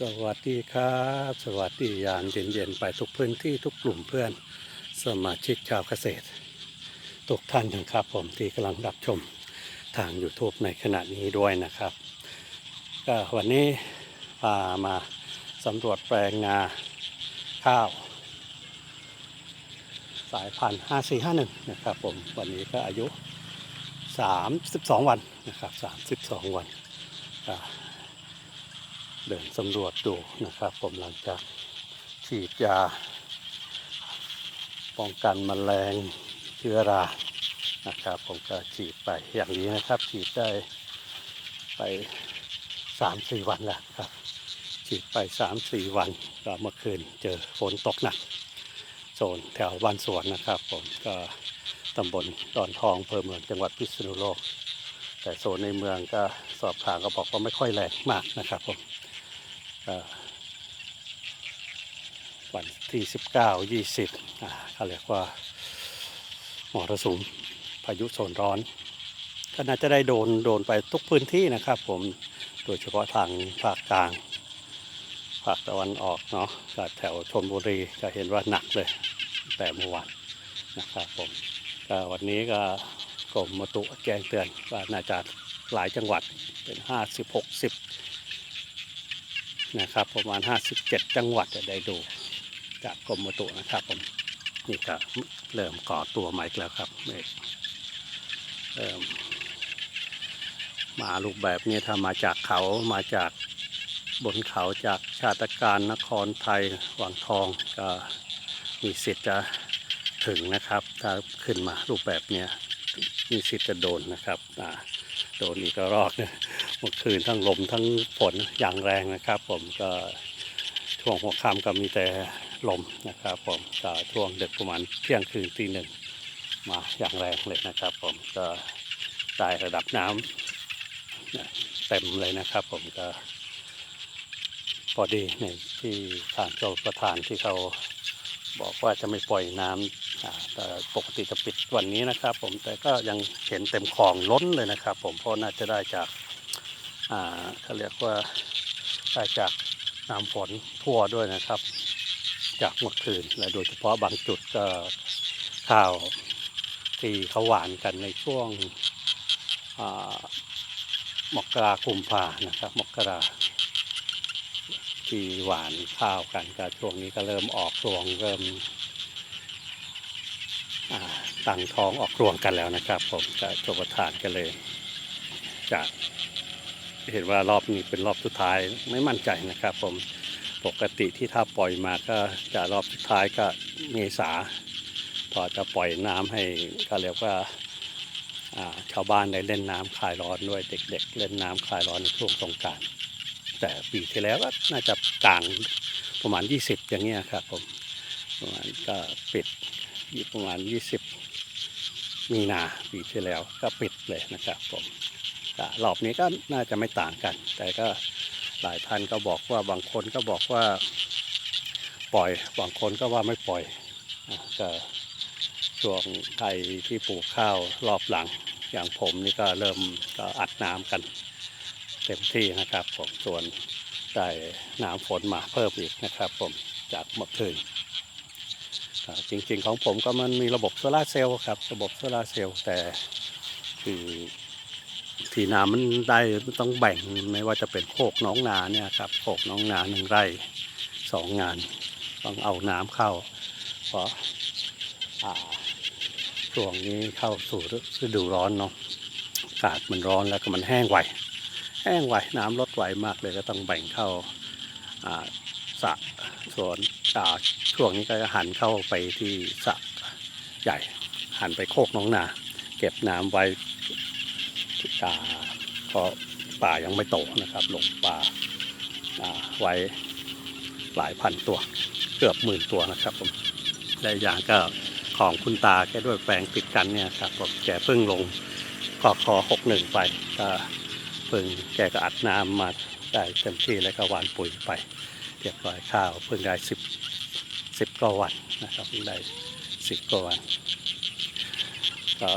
สวัสดีครับ สวัสดียามเย็นๆไปทุกพื้นที่ทุกกลุ่มเพื่อน สมาชิกชาวเกษตร ทุกท่านนะครับผมที่กำลังรับชมทาง YouTube ในขณะนี้ด้วยนะครับ ก็วันนี้พามาสำรวจแปลงนาข้าว สายพันธุ์5451 นะครับผม วันนี้ก็อายุ 32 วันนะครับ 32 วัน เดินสำรวจดูนะครับ ผมหลังจากฉีดยา ป้องกันแมลงเชื้อรานะครับ ผมก็ฉีดไปอย่างนี้นะครับ ฉีดได้ไป3-4วันแล้วครับ ฉีดไป3-4วันก็เมื่อคืนเจอฝนตกหนักโซนแถวบ้านสวนนะครับ ผมก็ตำบลดอนทองอำเภอเมืองจังหวัดพิษณุโลก แต่โซนในเมืองก็สอบถามก็บอกว่าไม่ค่อยแรงมากนะครับผม วันที่19 20อ่าเขาเรียกว่ามรสุมพายุโซนร้อน ก็น่าจะได้โดนโดนไปทุกพื้นที่นะครับ ผมโดยเฉพาะทางภาคกลางภาคตะวันออกเนาะก็แถวชนบุรีจะเห็นว่าหนักเลย แต่เมื่อวานนะครับผมก็วันนี้ก็กรมมตุแจ้งเตือนว่าน่าจะหลายจังหวัดเป็นห้าสิบหกสิบ นะครับ ประมาณห้าสิบเจ็ดจังหวัดจะได้ดู จากกรมมตุนะครับผมนี่ก็เริ่มก่อตัวใหม่แล้วครับเมฆเริ่มมารูปแบบนี้ถ้ามาจากเขามาจากบนเขาจากชาติการนครไทยวังทองก็มีสิทธิ์จะถึงนะครับ ถ้าขึ้นมารูปแบบนี้มีสิทธิ์จะโดนนะครับโดนอีกรอกนี่ย เมื่อคืนทั้งลมทั้งฝนอย่างแรงนะครับ ผมก็ช่วงหัวค่ำก็มีแต่ลมนะครับผมก็ช่วงดึกประมาณเที่ยงคืนตีหนึ่งมาอย่างแรงเลยนะครับ ผมก็ได้ระดับน้ำเนี่ยเต็มเลยนะครับ ผมก็พอดีในที่ทางเจ้าประธานที่เขาบอกว่าจะไม่ปล่อยน้ำอ่าแต่ปกติจะปิดวันนี้นะครับ ผมแต่ก็ยังเห็นเต็มคลองล้นเลยนะครับ ผมเพราะน่าจะได้จาก เขาเรียกว่าได้จากน้ำฝนทั่วด้วยนะครับ จากเมื่อคืนและโดยเฉพาะบางจุดก็ข้าวที่เขาหวานกันในช่วงมกรากุมภานะครับ มกราที่หวานข้าวกันก็ช่วงนี้ก็เริ่มออกรวงเริ่มตั้งท้องออกรวงกันแล้วนะครับ ผมก็จบทานกันเลยจะ เห็นว่ารอบนี้เป็นรอบสุดท้ายไม่มั่นใจนะครับผมปกติที่ถ้าปล่อยมาก็จะรอบสุดท้ายก็เมษาพอจะปล่อยน้ำให้ก็เรียกว่าชาวบ้านได้เล่นน้ำคลายร้อนด้วยเด็กๆเล่นน้ำคลายร้อนในช่วงสงการแต่ปีที่แล้วก็น่าจะกลางประมาณ 20 อย่างเงี้ยครับผมประมาณก็ปิดประมาณ 20 มีนาปีที่แล้วก็ปิดเลยนะครับผม รอบนี้ก็น่าจะไม่ต่างกัน แต่ก็หลายท่านก็บอกว่าบางคนก็บอกว่าปล่อย บางคนก็ว่าไม่ปล่อยก็ช่วงไทยที่ปลูกข้าวรอบหลัง อย่างผมนี่ก็เริ่มก็อัดน้ำกันเต็มที่นะครับผมส่วนได้น้ำฝนมาเพิ่มอีกนะครับผมจากเมื่อคืนจริงๆของผมก็มันมีระบบโซลาร์เซลล์ครับ ระบบโซลาร์เซลล์แต่คือ ที่น้ำมันได้ต้องแบ่งไม่ว่าจะเป็นโคกน้องนาเนี่ยครับโคกน้องนาหนึ่งไร่สองงาน ต้องเอาน้ำเข้า เพราะช่วงนี้เข้าสู่ฤดูร้อนเนาะอากาศมันร้อนแล้วก็มันแห้งไวแห้งไวน้ำลดไวมากเลยก็ต้องแบ่งเข้าสระสวนช่วงนี้ก็จะหันเข้าไปที่สระใหญ่หันไปโคกน้องนา เก็บน้ำไว้ อ่าเพราะป่ายังไม่โตนะครับลงป่าไว้หลายพันตัวเกือบหมื่นตัวนะครับผมและอย่างก็ของคุณตาแกด้วยแปลงติดกันเนี่ยครับผมแกเพิ่งลงกคอหกหนึ่งไปก็เพิ่งแกก็อัดน้ำมาได้เต็มที่แล้วก็หวานปุ๋ยไปเรียบร้อยข้าวเพิ่งได้สิบสิบกว่าวันนะครับได้สิบกว่าวันก็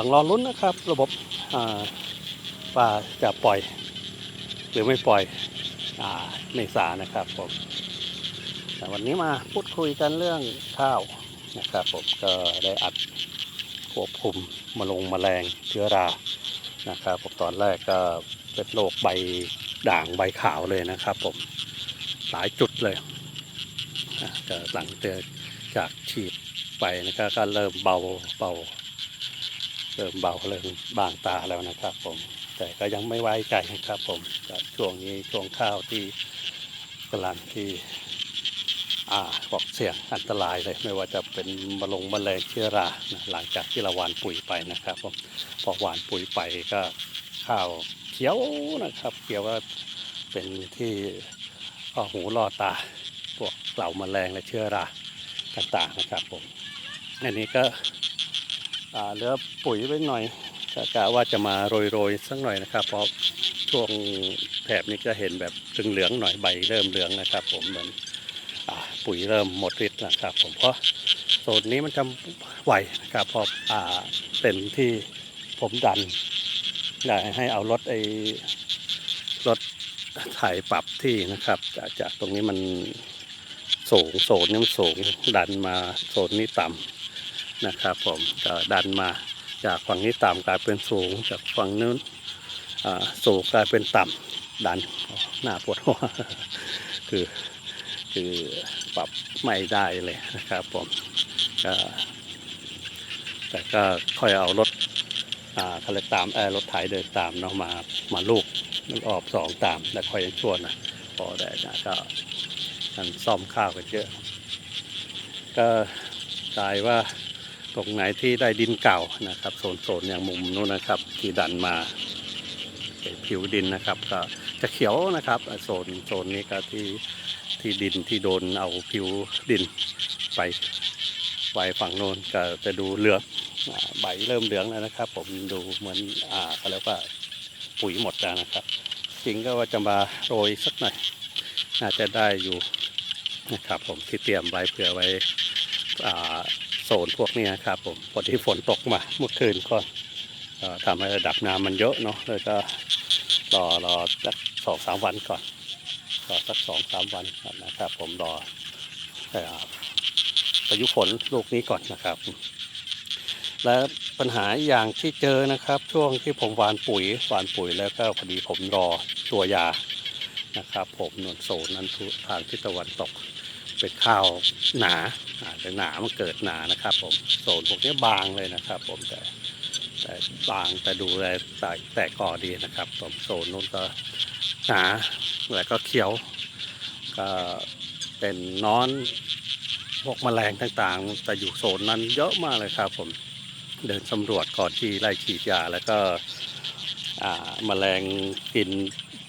ต้องรอลุ้นนะครับ ระบบว่าจะปล่อย หรือไม่ปล่อยอเมษานะครับผมวันนี้มาพูดคุยกันเรื่องข้าวนะครับผมก็ได้อัดควบคุมมาลงแมลงเชื้อรานะครับผมตอนแรกก็เป็นโรคใบด่างใบขาวเลยนะครับผมหลายจุดเลยนะก็หลังจากฉีดไปนะครับก็เริ่มเบาเบา เริ่มเบาเริ่มบางตาแล้วนะครับ ผม แต่ก็ยังไม่ไว้ใจครับผมก็ช่วงนี้ช่วงข้าวที่กำลังที่อ่าบอกเสี่ยงอันตรายเลย ไม่ว่าจะเป็นมะลงแมลงเชื้อรานะหลังจากที่เราหวานปุ๋ยไปนะครับผมพอหวานปุ๋ยไปก็ข้าวเขียวนะครับเขียวว่าเป็นที่อหูล่อตาพวกเหล่าแมลงและเชื้อราต่างๆนะครับผมอันนี้ก็ เหลือปุ๋ยไว้หน่อยกะว่าจะมาโรยๆสักหน่อยนะครับ เพราะช่วงแถบนี้ก็เห็นแบบเหลืองหน่อยใบเริ่มเหลืองนะครับ ผมเหมือนปุ๋ยเริ่มหมดฤทธิ์นะครับ ผมเพราะโซนนี้มันจะไหวนะครับเพราะอ่าเป็นที่ผมดันอยากให้เอารถไอ้รถถ่ายปรับที่นะครับ จากจากตรงนี้มันสูงโซนนี้มันสูงดันมาโซนนี้ต่ำ นะครับผมก็ดันมาจากฝั่งนี้ต่ำกลายเป็นสูง จากฝั่งนู้นสูงกลายเป็นต่ำดันหน้าปวดหัวคือคือปรับไม่ได้เลยนะครับผมก็แต่ก็ค่อยเอารถอ่าเขาเรียกตามเออรถไถเดินตามเนาะมามาลูกมันออกสองตามแล้วค่อยยังชวนนะพอได้นะก็กันซ่อมข้าวกันเยอะ ก็กลายว่า ตรงไหนที่ได้ดินเก่านะครับโซนโซนอย่างมุมนู้นนะครับที่ดันมาผิวดินนะครับก็จะเขียวนะครับโซนโซนนี้ก็ที่ที่ดินที่โดนเอาผิวดินไปไปฝั่งโน้นก็จะดูเหลืองใบเริ่มเหลืองแล้วนะครับ ผมดูเหมือนอ่าเขาเรียกว่าปุ๋ยหมดแล้วนะครับจริงก็ว่าจะมาโรยสักหน่อยน่าจะได้อยู่นะครับ ผมที่เตรียมไว้เผื่อไว้อ่า โซนพวกนี้ครับผมพอดีฝนตกมาเมื่อคืนก็ทำให้ระดับน้ำมันเยอะเนาะเลยก็รอรอสักสองสามวันก่อนรอสักสองสามวันก่อนนะครับ ผมรอเอ่อพายุฝนลูกนี้ก่อนนะครับ และปัญหาอย่างที่เจอนะครับ ช่วงที่ผมหวานปุ๋ยหวานปุ๋ยแล้วก็พอดีผมรอตัวยานะครับ ผมนวนโซนนั้นทุทางทิศตะวันตก เป็นข้าวหนาอาจจะหนามันเกิดหนานะครับ ผมโซนพวกนี้บางเลยนะครับ ผมแต่แต่บางแต่ดูแลแต่แต่ก่อดีนะครับผมโซนนู้นก็หนาแล้วก็เขียว ก็เป็นนอนพวกแมลงต่างๆ แต่อยู่โซนนั้นเยอะมากเลยครับ ผมเดินสำรวจก่อนที่ไล่ฉีดยาแล้วก็อ่าแมลงกิน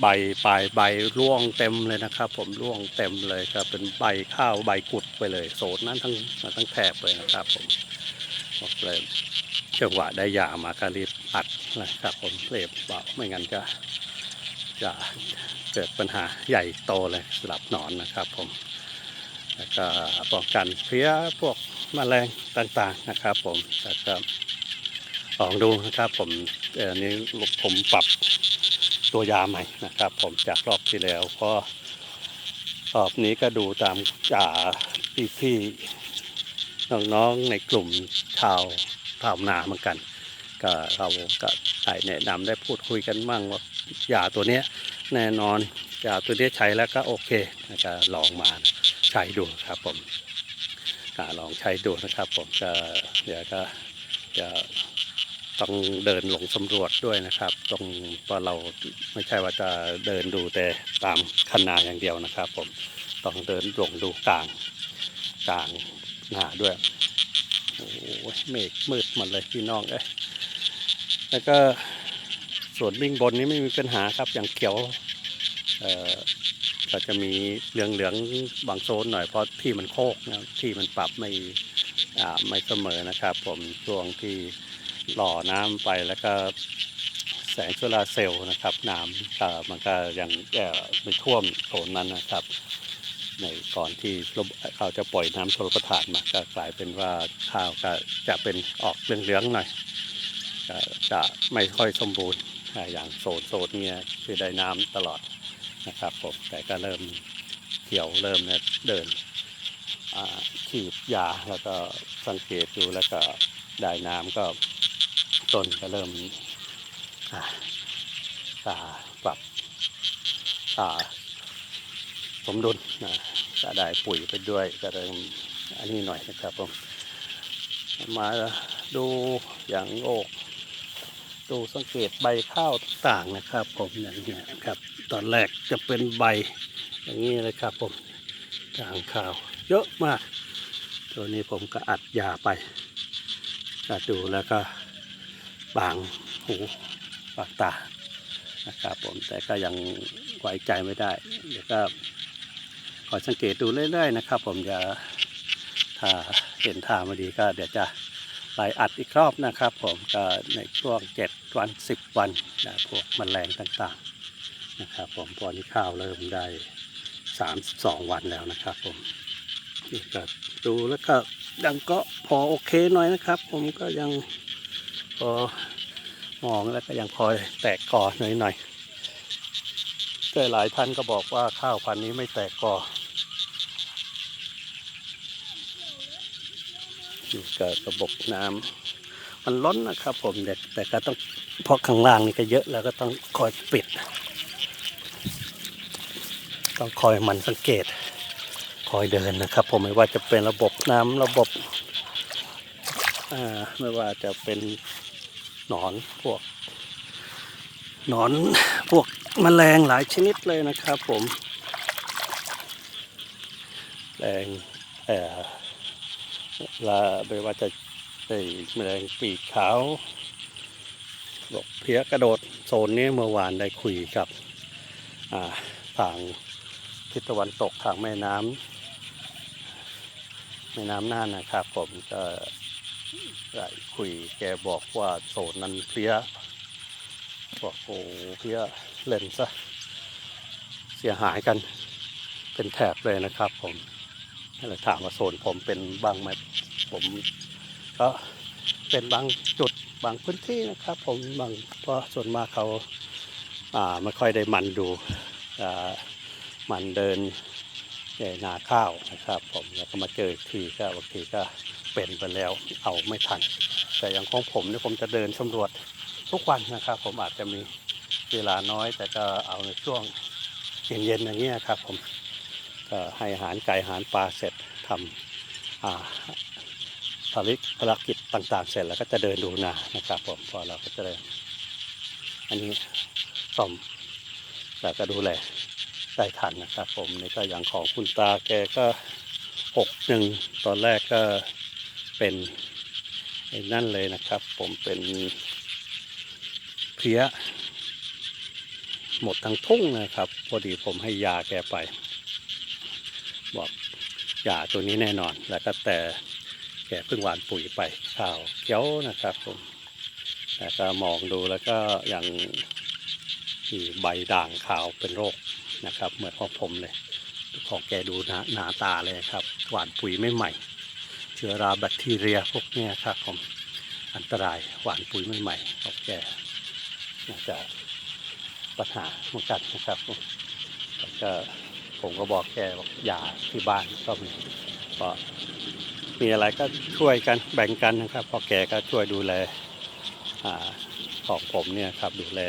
ใบปลายใบร่วงเต็มเลยนะครับ ผมร่วงเต็มเลยครับเป็นใบข้าวใบกุดไปเลยโซนนั้นทั้งทั้งแถบเลยนะครับ ผมบอกเลยจังหวะได้ยามาก็รีบอัดนะครับ ผมเรียบเบาไม่งั้นจะจะเกิดปัญหาใหญ่โตเลยสำหรับหนอนนะครับ ผมแล้วก็ป้องกันเพลี้ยพวกแมลงต่างๆนะครับ ผมแล้วก็ลองดูนะครับ ผมเอ่อนี้ผมปรับ ตัวยาใหม่นะครับ ผมจากรอบที่แล้วก็รอบนี้ก็ดูตามจ่าพี่พี่ๆน้องๆในกลุ่มชาวชาวนาเหมือนกัน ก็เราก็ได้แนะนำได้พูดคุยกันมั่งว่ายาตัวเนี้ยแน่นอนยาตัวเนี้ยใช้แล้วก็โอเคนะก็ลองมาใช้ดูครับผมลองใช้ดูนะครับผมก็เดี๋ยวก็จะ ต้องเดินหลงสำรวจด้วยนะครับ ตรงเพราเราไม่ใช่ว่าจะเดินดูแต่ตามคันนาอย่างเดียวนะครับ ผมต้องเดินหลงดูกลางกลางนาด้วยโอ้ยเมฆมืดหมดเลยพี่น้องเอ้ยแล้วก็ส่วนวิ่งบนนี้ไม่มีปัญหาครับอย่างเขียวเอ่อก็จะมีเหลืองๆบางโซนหน่อยเพราะที่มันโคกนะที่มันปรับไม่อ่าไม่เสมอนะครับ ผมช่วงที่ หล่อน้ำไปแล้วก็แสงโซลาร์เซลล์นะครับน้ำมันก็ยังไม่ท่วมโซนนั้นนะครับ ในก่อนที่เขาจะปล่อยน้ำชลประทานมาก็กลายเป็นว่าข้าวก็จะเป็นออกเหลืองๆหน่อยจะไม่ค่อยสมบูรณ์อย่างโซนโซนเนี้ยคือได้น้ำตลอดนะครับผมแต่ก็เริ่มเขียวเริ่มเนี่ยเดินอ่าฉีดยาแล้วก็สังเกตดูแล้วก็ได้น้ำก็ ต้นก็เริ่มปรับสมดุลนะก็ได้ปุ๋ยไปด้วยก็เริ่มอันนี้หน่อยนะครับผมมาดูอย่างโอกดูสังเกตใบข้าวต่างนะครับผมอย่างเงี้ยครับ ตอนแรกจะเป็นใบอย่างนี้เลยครับผมต่างข้าว เยอะมาก ตัวนี้ผมก็อัดยาไปก็ดูแล้วก็ บางหูบางตานะครับผมแต่ก็ยังไว้ใจไม่ได้เดี๋ยวก็คอยสังเกตดูเรื่อยๆนะครับ ผมจะถ้าเห็นท่ามาดีก็เดี๋ยวจะไปอัดอีกรอบนะครับ ผมก็ในช่วง 7 วัน 10 วันนะพวกแมลงต่างๆนะครับ ผมตอนนี้ข้าวเริ่มได้ 32 วันแล้วนะครับผมนี่ก็ดูแล้วก็ยังก็พอโอเคหน่อยนะครับ ผมก็ยัง พอมองแล้วก็ยังพอแตกกอหน่อยๆแต่หลายท่านก็บอกว่าข้าวพันธุ์นี้ไม่แตกกอนี่ก็ระบบน้ำมันล้นนะครับผมแต่แต่ก็ต้องเพราะข้างล่างนี่ก็เยอะแล้วก็ต้องคอยปิด ต้องคอยมันสังเกต คอยเดินนะครับ ผมไม่ว่าจะเป็นระบบน้ำระบบอ่าไม่ว่าจะเป็น หนอนพวก หนอนพวกแมลงหลายชนิดเลยนะครับผมแรงเอ่อลาไม่ว่าจะไอ้แมลงปีกขาวบอกเพี้ยกระโดดโซนนี้เมื่อวานได้คุยกับทางทิศตะวันตกทางแม่น้ำแม่น้ำน่านนะครับผมก็ ได้คุยแกบอกว่าโซนนั้นเพี้ยบอกโอ้เพี้ยเล่นซะเสียหายกันเป็นแถบเลยนะครับ ผมก็เลยถามว่าโซนผมเป็นบางไหมผมก็เป็นบางจุดบางพื้นที่นะครับ ผมบางเพราะส่วนมากเขาอ่าไม่ค่อยได้มันดูอ่ามันเดิน นนาข้าวนะครับ ผมแล้วก็มาเจออีกทีก็บางทีก็เป็นไปแล้วเอาไม่ทัน แต่อย่างของผมเนี่ยผมจะเดินสำรวจทุกวันนะครับ ผมอาจจะมีเวลาน้อย แต่ก็เอาในช่วงเย็นๆอย่างเงี้ยครับ ผมก็ให้อาหารไก่อาหารปลาเสร็จทำอ่าภารกิจภารกิจต่างๆ เสร็จแล้วก็จะเดินดูนานะครับ ผมพอเราก็จะเดินอันนี้ซ่อมแล้วก็ดูแล ได้ทันนะครับ ผมนี่ก็อย่างของคุณตาแกก็หกหนึ่งตอนแรกก็เป็นนั่นเลยนะครับ ผมเป็นเพี้ยหมดทั้งทุ่งนะครับ พอดีผมให้ยาแกไป บอกยาตัวนี้แน่นอน แล้วก็แต่แกเพิ่งหวานปุ๋ยไปข้าวเขียวนะครับผมแต่ก็มองดูแล้วก็ยังมีใบด่างขาวเป็นโรค นะครับ เหมือนของผมเลย ของแกดูหนาหนาตาเลยครับ หวานปุ๋ยไม่ใหม่ เชื้อราแบคทีเรียพวกเนี้ยครับผมอันตรายหวานปุ๋ยไม่ใหม่ของแกน่าจะปัญหาเหมือนกันนะครับผมแล้วก็ผมก็บอกแกบอกอย่าที่บ้านก็มีก็มีอะไรก็ช่วยกันแบ่งกันนะครับพราะแกก็ช่วยดูแลอของผมเนี่ยครับดูแล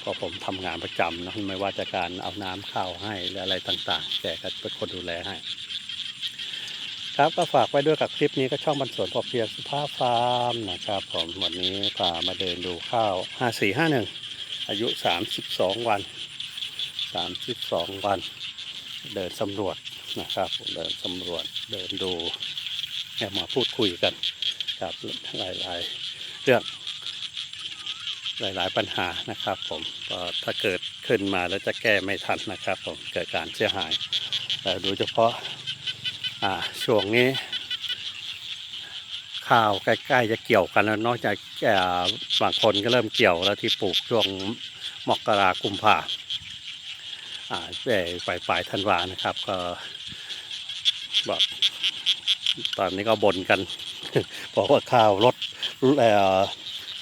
เพราะผมทำงานประจำนะไม่ว่าจะการเอาน้ำเข้าวให้หรืออะไรต่างๆแกก็เป็นคนดูแลให้ ครับก็ฝากไว้ด้วยกับคลิปนี้ก็ช่องบรรสวนพอเพียงสุภาพฟาร์มนะครับผมวันนี้พามาเดินดูข้าว 5451 อายุ 32 วัน 32 วัน เดินสำรวจนะครับเดินสำรวจเดินดูแอบมาพูดคุยกัน ครับหลายๆเรื่อง หลาย ๆ ปัญหานะครับ ผมก็ถ้าเกิดขึ้นมาแล้วจะแก้ไม่ทันนะครับ ผมเกิดการเสียหายแต่โดยเฉพาะอ่าช่วงนี้ ข้าวใกล้ๆจะเกี่ยวกันแล้วนอกจากอ่บางคนก็เริ่มเกี่ยวแล้วที่ปลูกช่วงมกรากุมภาอ่าปลายปลายธันวานะครับ ก็บอกตอนนี้ก็บ่นกันบอกว่าข้าวลด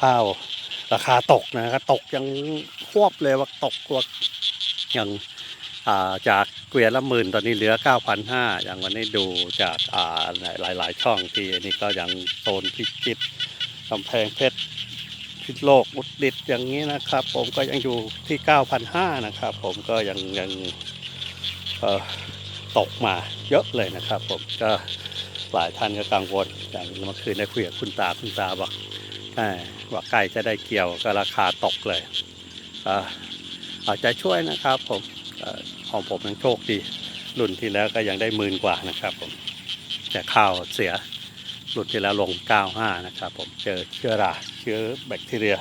ข้าว ราคาตกนะครับตกยังควบเลยว่าตกว่าอย่างาจากเกวียนละหมื่นตอนนี้เหลือ 9,500 อย่างวันนี้ดูจากอ่าหลาย ๆ ช่องที่อันนี้ก็ยังโซนพิจิตรกำแพงเพชรพิษโลกอุตรดิตอย่างนี้นะครับ ผมก็ยังอยู่ที่ 9,500 นะครับ ผมก็ยังยังตกมาเยอะเลยนะครับ ผมก็หลายท่านก็กังวลอย่างเมื่อคืนได้คุยกับคุณตาคุณตาบอก ว่าใกล้จะได้เกี่ยวก็ราคาตกเลยอาเอาใจช่วยนะครับผมของผมยังโชคดี รุ่นที่แล้วก็ยังได้หมื่นกว่านะครับผมแต่ข้าวเสียรุ่นที่แล้วลง 95 นะครับผมเจอเชื้อราเชื้อแบคทีเรียก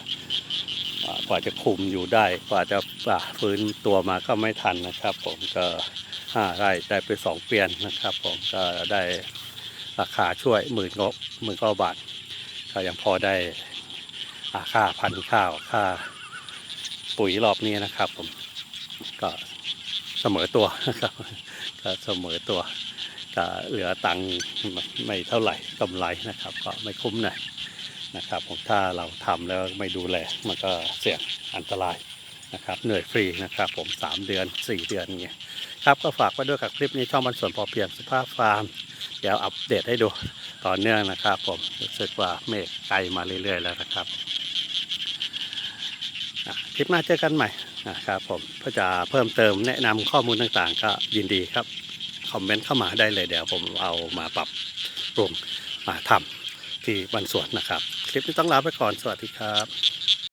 ว่าจะคุมอยู่ได้ กว่าจะอ่าฟื้นตัวมาก็ไม่ทันนะครับ ผมก็ห้าไร่ได้ไปสองเปลี่ยนนะครับ ผมก็ได้ราคาช่วยหมื่นกหมื่นกว่าบาท ก็ยังพอได้าค่าพันธุ์ข้าวค่าปุ๋ยรอบนี้นะครับผมก็เสมอตัวนะครับก็เสมอตัวก็เหลือตังค์ไม่เท่าไหร่กำไรนะครับ ก็ไม่คุ้มหน่อยนะครับผมถ้าเราทำแล้วไม่ดูแลมันก็เสี่ยงอันตรายนะครับเหนื่อยฟรีนะครับผม 3 เดือน 4 เดือนเงี้ยครับก็ฝากไว้ด้วยกับคลิปนี้ช่องบรรสวนพอเพียงสุภาพฟาร์ม เดี๋ยวอัปเดตให้ดูต่อเนื่องนะครับผมรู้สึกว่าเมฆไกลมาเรื่อยๆแล้วนะครับคลิปหน้าเจอกันใหม่นะครับผมเพื่อจะเพิ่มเติมแนะนำข้อมูลต่างๆ ก็ยินดีครับ คอมเมนต์เข้ามาได้เลยเดี๋ยวผมเอามาปรับปรุงมาทำที่บรรสวนนะครับ คลิปนี้ต้องลาไปก่อนสวัสดีครับ